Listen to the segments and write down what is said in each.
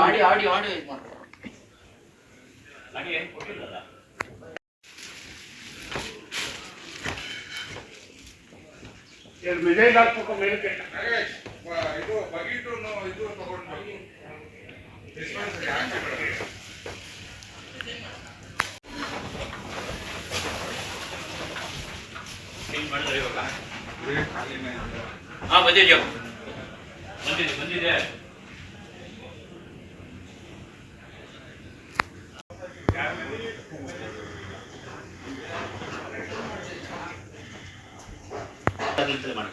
ಆಡಿ ಆಡಿ ಆಡಿ ಇದು ಮಾಡ್ತಾರೆ ನನಗೆ ಏನು ಕೊಟ್ಟಿಲ್ಲಲ್ಲ ಎರಡು ಮಿಸೈಲ್ ಹಾಕ್ಬೇಕು ಮೇಲಕ್ಕೆ ನಾಗೇಶ್, ವ- ಇದು ಬಗೀಟುನು ಇದು ತಗೊಂಡು ಬನ್ನಿ. ಡಿಸ್ಪೆನ್ಸರಿ ಹಾಕಿ ಬಂದಿದೆ ಬಂದಿದೆ.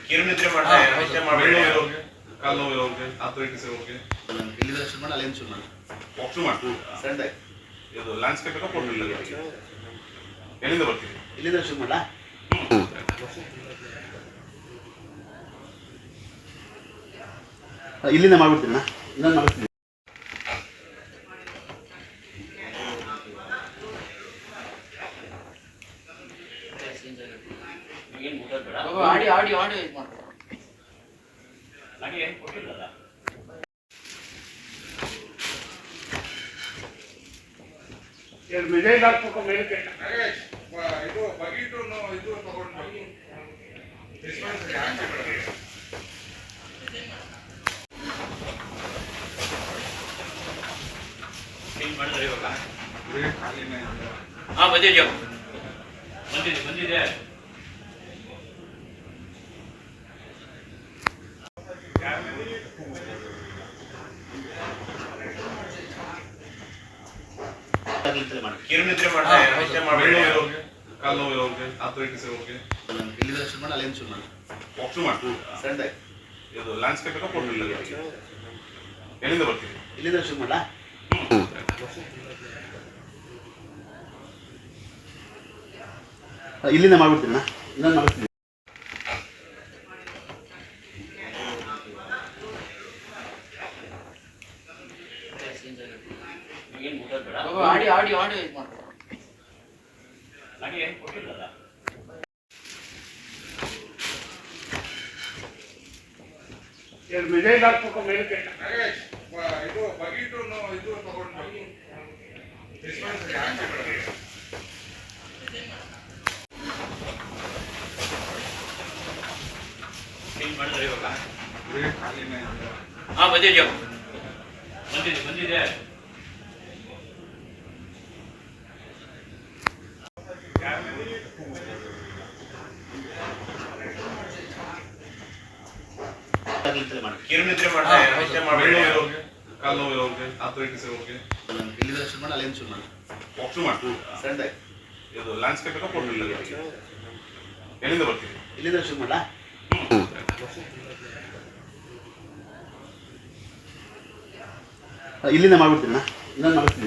ಕಿರುನಿದ್ರೆ ಮಾಡ್ತಾರೆ ಕಾಲು ನೋವು ಇರೋರ್ಗೆ, arthritis ಇರೋರ್ಗೆ, ಇಲ್ಲಿಂದ ಶುರು ಮಾಡಿ ಅಲ್ಲಿಂದ ಶುರು ಮಾಡಿ. ಸಂಡೆ ಇದು ಲ್ಯಾಂಡ್ಸ್ಕೇಪ್ ಎಲ್ಲ ಕೊಟ್ಟಿಲ್ಲ ಎಲ್ಲಿಂದ ಬರ್ತೀವಿ ಇಲ್ಲಿಂದ ಶುರು ಮಾಡಲಾ? ಇಲ್ಲಿಂದ ಮಾಡ್ಬಿಡ್ತೀನಿ. ಇನ್ನೊಂದು ಮಾಡ್ತೀನಿ ಇದು ಬಗೀಟು ಇದು ಹಾಂ ಬಂದಿದ್ಯೋ? ಬಂದಿದೆ ಬಂದಿದೆ ಕಿರುನಿದ್ರೆ ಮಾಡ್ತಾರೆ ಕಾಲು ನೋವು ಇರೋರ್ಗೆ, arthritis ಇರೋರ್ಗೆ, ಇಲ್ಲಿಂದ ಶುರು ಮಾಡಿ ಅಲ್ಲಿಂದ ಶುರು ಮಾಡಿ. ವಾಕ್ ಮಾಡು. ಸಂಡೆ ಇದು ಲ್ಯಾಂಡ್ಸ್ಕೇಪ್ ಎಲ್ಲ ಕೊಡಲಿಲ್ಲ ಎಲ್ಲಿಂದ ಬರ್ತೀವಿ ಇಲ್ಲಿಂದ ಶುರು ಮಾಡಲಾ ಇಲ್ಲಿಂದ ಮಾಡ್ಬಿಡ್ತೀನಿ ಇನ್ನೊಂದು ಊಟ ಬೇಡ ಆಡಿ ಆಡಿ ಆಡಿ ಇದು ಮಾಡ್ತಾರೆ ನನಗೆ ಏನು ಕೊಟ್ಟಿಲ್ಲಲ್ಲ ಎರಡು ಮಿಸೈಲ್ ಹಾಕ್ಬೇಕು ಮೇಲಕ್ಕೆ ನಾಗೇಶ್, ವ- ಇದು ಬಗೀಟುನು ಇದು ತಗೊಂಡು ಬನ್ನಿ. ಡಿಸ್ಪೆನ್ಸರಿ ಹಾಕಿ ಬಿಡಿ. ಕ್ಲೀನ್ ಮಾಡಿದ್ರೆ ಇವಾಗ ಇದೇ ಖಾಲಿನೇ ಇದೆ. ಹಾಂ ಬಂದಿದ್ಯೋ ಬಂದಿದೆ ಬಂದಿದೆ ಕಿರುನಿದ್ರೆ ಹಾ, ಮಾಡ್ತಾರೆ ಕಾಲು ನೋವು ಇರೋರ್ಗೆ, ಆರ್ಥರೈಟಿಸ್ ಇರೋರ್ಗೆ, ಇಲ್ಲಿಂದ ಶುರು ಮಾಡಿ ಅಲ್ಲಿಂದ ಶುರು ಮಾಡಿ. ವಾಕ್ ಮಾಡು. ಸಂಡೆ ಇದು ಲ್ಯಾಂಡ್ಸ್ಕೇಪ್ ಎಲ್ಲ ಕೊಡಲಿಲ್ಲ ಎಲ್ಲಿಂದ ಬರ್ತೀವಿ ಇಲ್ಲಿಂದ ಶುರು ಮಾಡಲಾ? ಇಲ್ಲಿಂದ ಮಾಡ್ಬಿಡ್ತೀನಿ ಇನ್ನೊಂದು ಮಾಡ್ತೀನಿ